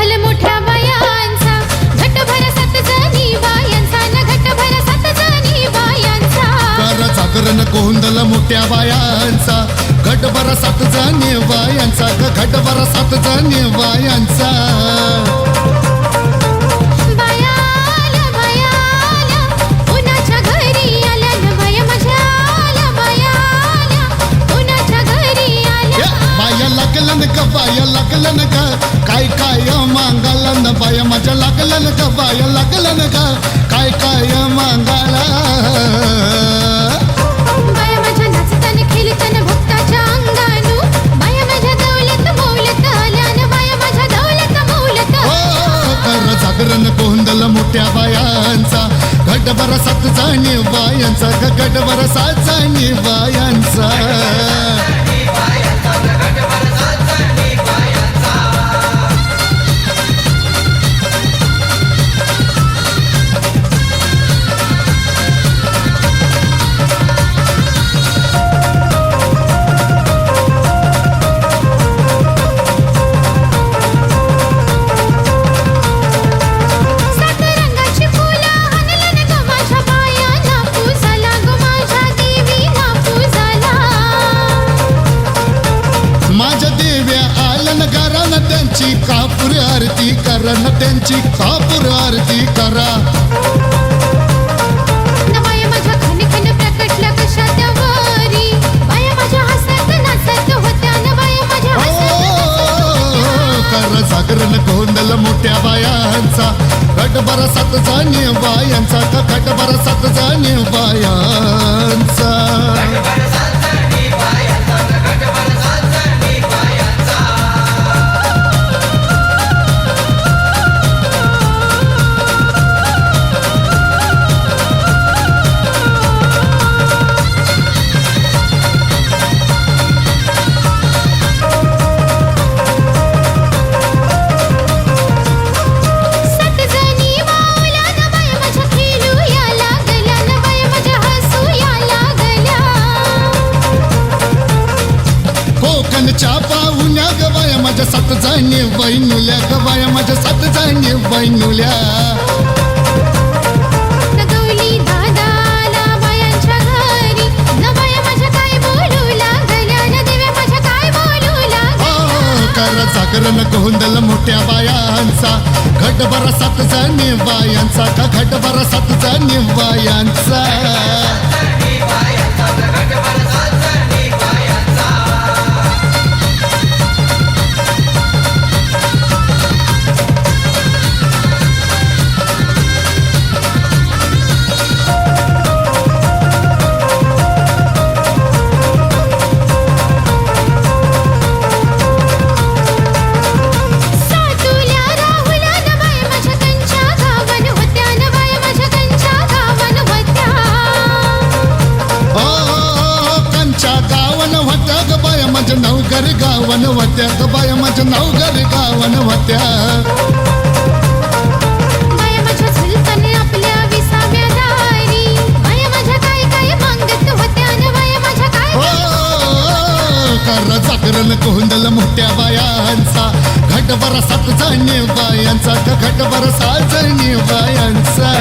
संभल मोठ्या बायांचा घट भरसत जनी बायांचा न घट भरसत जनी बायांचा. कर जागरण कोंदल मोठ्या बायांचा घट भरसत जनी बायांचा घट भरसत जनी बायांचा. मांगाला न बाया माझ्या लागलं ग बाया लागलं न ग. काय काय मांगाला जागरण गोंधळ मोठ्या बायांचा. घटभर सात जाणी बायांचा घटभर सात जाणी बायांचा. बाया माझ्या हो कर जागरण गोंधळ मोठ्या बायांचा घटभर सात जाणी बायांचा. ग घटभर सात जाणी बायांचा माझ्या सात जाणी वैनुल्या गवाया माझ्या सात जाणी वैनुल्या. जागरण मोठ्या बायांचा घटभर सात जाणी बायांचा का घटभर सात जाणी बायांचा? माझ्या नवघर गावन होत्या. ग बाया माझ्या नवघर गावन होत्या. बाया माझ्या झुलताने आपल्या विसाव्या दारी. बाया माझ्या काय काय मागत होत्या न बाया माझ्या काय हो जागरण मोठ्या बायांचा. घटभर सात जाणी बायांचा ग घटभर सात जाणी बायांचा.